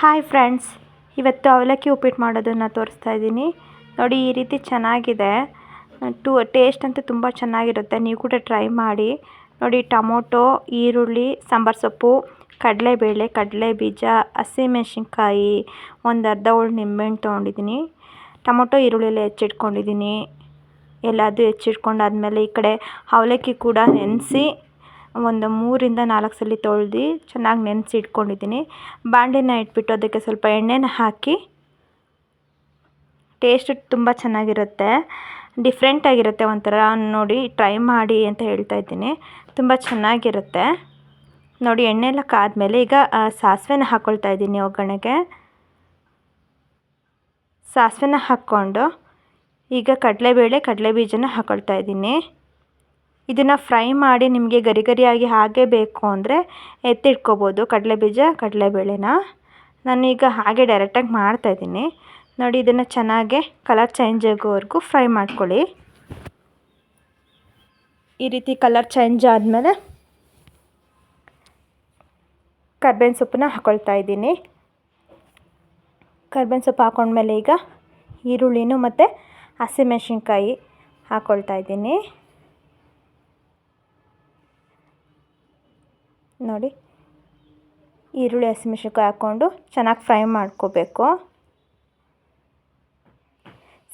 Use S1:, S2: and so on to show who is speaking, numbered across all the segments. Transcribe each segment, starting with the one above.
S1: Hi friends ಇವತ್ತು ಅವಲಕ್ಕಿ ಉಪ್ಪಿಟ್ಟು ಮಾಡೋದನ್ನು ತೋರಿಸ್ತಾ ಇದ್ದೀನಿ. ನೋಡಿ, ಈ ರೀತಿ ಚೆನ್ನಾಗಿದೆ. ಟು, ಟೇಸ್ಟ್ ಅಂತೂ ತುಂಬ ಚೆನ್ನಾಗಿರುತ್ತೆ. ನೀವು ಕೂಡ ಟ್ರೈ ಮಾಡಿ. ನೋಡಿ, ಟೊಮೊಟೊ, ಈರುಳ್ಳಿ, ಸಾಂಬಾರು ಸೊಪ್ಪು, ಕಡಲೆಬೇಳೆ ಕಡಲೆ ಬೀಜ ಹಸಿಮೆಣ್ಸಿನ್ಕಾಯಿ, ಒಂದು ಅರ್ಧ ಹೋಳು ನಿಂಬೆಹಣ್ಣು ತೊಗೊಂಡಿದ್ದೀನಿ. ಟೊಮೊಟೊ, ಈರುಳ್ಳಿ ಹೆಚ್ಚಿಟ್ಕೊಂಡಿದ್ದೀನಿ. ಎಲ್ಲದೂ ಹೆಚ್ಚಿಟ್ಕೊಂಡಾದ್ಮೇಲೆ ಈ ಕಡೆ ಅವಲಕ್ಕಿ ಕೂಡ ನೆನೆಸಿ ಒಂದು ಮೂರಿಂದ ನಾಲ್ಕು ಸಲ ತೊಳ್ದು ಚೆನ್ನಾಗಿ ನೆನೆಸಿ ಇಟ್ಕೊಂಡಿದ್ದೀನಿ ಬಾಣಲಿನ ಇಟ್ಬಿಟ್ಟು ಅದಕ್ಕೆ ಸ್ವಲ್ಪ ಎಣ್ಣೆನ ಹಾಕಿ ಟೇಸ್ಟ್ ತುಂಬ ಚೆನ್ನಾಗಿರುತ್ತೆ. ಡಿಫ್ರೆಂಟಾಗಿರುತ್ತೆ ಒಂಥರ. ನೋಡಿ, ಟ್ರೈ ಮಾಡಿ ಅಂತ ಹೇಳ್ತಾ ಇದ್ದೀನಿ. ತುಂಬ ಚೆನ್ನಾಗಿರುತ್ತೆ. ನೋಡಿ, ಎಣ್ಣೆ ಎಲ್ಲ ಕಾದ್ಮೇಲೆ ಈಗ ಸಾಸಿವೆನ ಹಾಕ್ಕೊಳ್ತಾ ಇದ್ದೀನಿ ಒಗ್ಗರಣೆಗೆ. ಸಾಸಿವೆನ ಹಾಕ್ಕೊಂಡು ಈಗ ಕಡಲೆಬೇಳೆ ಕಡಲೆ ಬೀಜನ ಹಾಕ್ಕೊಳ್ತಾ ಇದ್ದೀನಿ. ಇದನ್ನು ಫ್ರೈ ಮಾಡಿ ನಿಮಗೆ ಗರಿ ಗರಿಯಾಗಿ ಹಾಗೆ ಬೇಕು ಅಂದರೆ ಎತ್ತಿಟ್ಕೋಬೋದು. ಕಡಲೆ ಬೀಜ ಕಡಲೆಬೇಳೆನ. ನಾನೀಗ ಹಾಗೆ ಡೈರೆಕ್ಟಾಗಿ ಮಾಡ್ತಾಯಿದ್ದೀನಿ ನೋಡಿ, ಇದನ್ನು ಚೆನ್ನಾಗೆ ಕಲರ್ ಚೇಂಜ್ ಆಗೋವರೆಗೂ ಫ್ರೈ ಮಾಡ್ಕೊಳ್ಳಿ. ಈ ರೀತಿ ಕಲರ್ ಚೇಂಜ್ ಆದಮೇಲೆ ಕರ್ಬೇವಿನ ಸೊಪ್ಪನ್ನ ಹಾಕೊಳ್ತಾ ಇದ್ದೀನಿ. ಕರ್ಬೇವಿನ ಸೊಪ್ಪು ಹಾಕೊಂಡ್ಮೇಲೆ ಈಗ ಈರುಳ್ಳಿನೂ ಮತ್ತು ಹಸಿಮೆಣ್ಸಿನ್ಕಾಯಿ ಹಾಕ್ಕೊಳ್ತಾ ಇದ್ದೀನಿ. ನೋಡಿ. ಈರುಳ್ಳಿ, ಹಸಿಮೆಣ್ಸಿನ್ಕಾಯಿ ಹಾಕ್ಕೊಂಡು ಚೆನ್ನಾಗಿ ಫ್ರೈ ಮಾಡ್ಕೋಬೇಕು.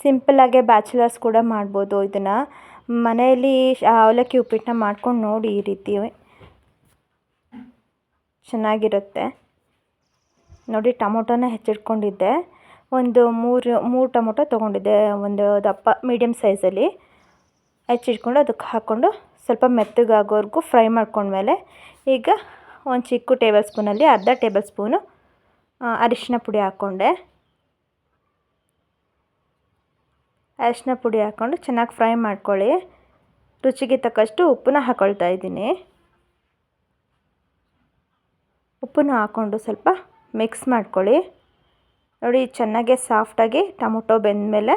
S1: ಸಿಂಪಲ್ಲಾಗೆ ಬ್ಯಾಚುಲರ್ಸ್ ಕೂಡ ಮಾಡ್ಬೋದು ಇದನ್ನು. ಮನೆಯಲ್ಲಿ ಅವಲಕ್ಕಿ ಉಪ್ಪಿಟ್ಟನ್ನ ಮಾಡ್ಕೊಂಡು ನೋಡಿ ಈ ರೀತಿ. ಚೆನ್ನಾಗಿರುತ್ತೆ. ನೋಡಿ, ಟೊಮೊಟೊನ ಹೆಚ್ಚಿಟ್ಕೊಂಡಿದ್ದೆ. ಒಂದು ಮೂರು ಮೂರು ಟೊಮೊಟೊ ತೊಗೊಂಡಿದ್ದೆ. ಒಂದು ದಪ್ಪ ಮೀಡಿಯಮ್ ಸೈಜಲ್ಲಿ ಹೆಚ್ಚಿಟ್ಕೊಂಡು ಅದಕ್ಕೆ ಹಾಕ್ಕೊಂಡು ಸ್ವಲ್ಪ ಮೆತ್ತಗಾಗೋವರೆಗೂ ಫ್ರೈ ಮಾಡ್ಕೊಂಡ್ಮೇಲೆ ಈಗ ಒಂದು ಚಿಕ್ಕ ಟೇಬಲ್ ಸ್ಪೂನಲ್ಲಿ ಅರ್ಧ ಟೇಬಲ್ ಸ್ಪೂನು ಅರಿಶಿನ ಪುಡಿ ಹಾಕ್ಕೊಂಡೆ. ಅರಿಶಿನ ಪುಡಿ ಹಾಕ್ಕೊಂಡು ಚೆನ್ನಾಗಿ ಫ್ರೈ ಮಾಡ್ಕೊಳ್ಳಿ. ರುಚಿಗೆ ತಕ್ಕಷ್ಟು ಉಪ್ಪನ್ನ ಹಾಕ್ಕೊಳ್ತಾ ಇದ್ದೀನಿ. ಉಪ್ಪನ್ನು ಹಾಕ್ಕೊಂಡು ಸ್ವಲ್ಪ ಮಿಕ್ಸ್ ಮಾಡ್ಕೊಳ್ಳಿ. ನೋಡಿ, ಚೆನ್ನಾಗೆ ಸಾಫ್ಟಾಗಿ ಟೊಮೊಟೊ ಬೆಂದಮೇಲೆ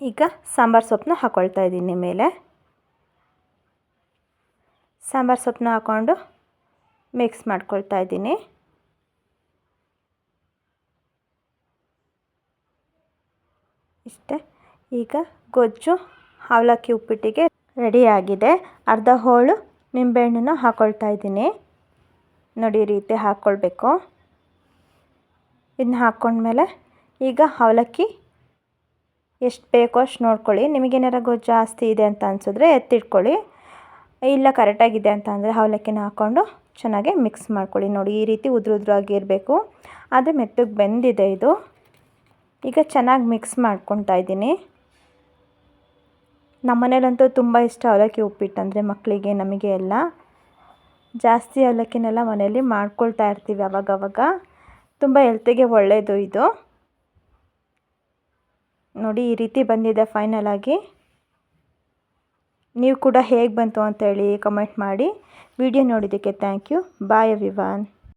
S1: ಈಗ ಸಾಂಬಾರು ಸೊಪ್ಪನ್ನ ಹಾಕ್ಕೊಳ್ತಾ ಇದ್ದೀನಿ ಮೇಲೆ. ಸಾಂಬಾರು ಸೊಪ್ಪನ್ನ ಹಾಕ್ಕೊಂಡು ಮಿಕ್ಸ್ ಮಾಡ್ಕೊಳ್ತಾ ಇದ್ದೀನಿ. ಇಷ್ಟೇ. ಈಗ ಗೊಜ್ಜು, ಅವಲಕ್ಕಿ ಉಪ್ಪಿಟ್ಟಿಗೆ ರೆಡಿಯಾಗಿದೆ ಅರ್ಧ ಹೋಳು ನಿಂಬೆಹಣ್ಣನ್ನು ಹಾಕ್ಕೊಳ್ತಾ ಇದ್ದೀನಿ. ನೋಡಿ ಈ ರೀತಿ ಹಾಕ್ಕೊಳ್ಬೇಕು ಇದನ್ನ ಹಾಕ್ಕೊಂಡ್ಮೇಲೆ ಈಗ ಅವಲಕ್ಕಿ ಎಷ್ಟು ಬೇಕೋ ಅಷ್ಟು ನೋಡ್ಕೊಳ್ಳಿ. ನಿಮಗೇನಾರ ಜಾಸ್ತಿ ಇದೆ ಅಂತ ಅನಿಸಿದ್ರೆ ಎತ್ತಿಟ್ಕೊಳ್ಳಿ. ಇಲ್ಲ ಕರೆಕ್ಟಾಗಿದೆ ಅಂತ ಅಂದರೆ ಅವಲಕ್ಕಿನ ಹಾಕ್ಕೊಂಡು ಚೆನ್ನಾಗಿ ಮಿಕ್ಸ್ ಮಾಡ್ಕೊಳ್ಳಿ. ನೋಡಿ, ಈ ರೀತಿ ಉದುರು ಉದುರಾಗಿರಬೇಕು ಆದರೆ ಮೆತ್ತಗೆ ಬೆಂದಿದೆ ಇದು. ಈಗ ಚೆನ್ನಾಗಿ ಮಿಕ್ಸ್ ಮಾಡ್ಕೊತಾ ಇದ್ದೀನಿ. ನಮ್ಮ ಮನೇಲಂತೂ ತುಂಬ ಇಷ್ಟ ಅವಲಕ್ಕಿ ಉಪ್ಪಿಟ್ಟು ಅಂದರೆ ಮಕ್ಕಳಿಗೆ ನಮಗೆ ಎಲ್ಲ. ಜಾಸ್ತಿ ಅವಲಕ್ಕಿನೆಲ್ಲ ಮನೆಯಲ್ಲಿ ಮಾಡ್ಕೊಳ್ತಾ ಇರ್ತೀವಿ ಅವಾಗವಾಗ. ತುಂಬ ಹೆಲ್ತಿಗೆ ಒಳ್ಳೆಯದು ಇದು. ನೋಡಿ, ಈ ರೀತಿ ಬಂದಿದೆ ಫೈನಲ್ ಆಗಿ. ನೀವು ಕೂಡ ಹೇಗೆ ಬಂತು ಅಂತೇಳಿ ಕಮೆಂಟ್ ಮಾಡಿ. ವಿಡಿಯೋ ನೋಡಿದ್ದಕ್ಕೆ ಥ್ಯಾಂಕ್ ಯು ಬಾಯ್ ಎವ್ರಿವಾನ್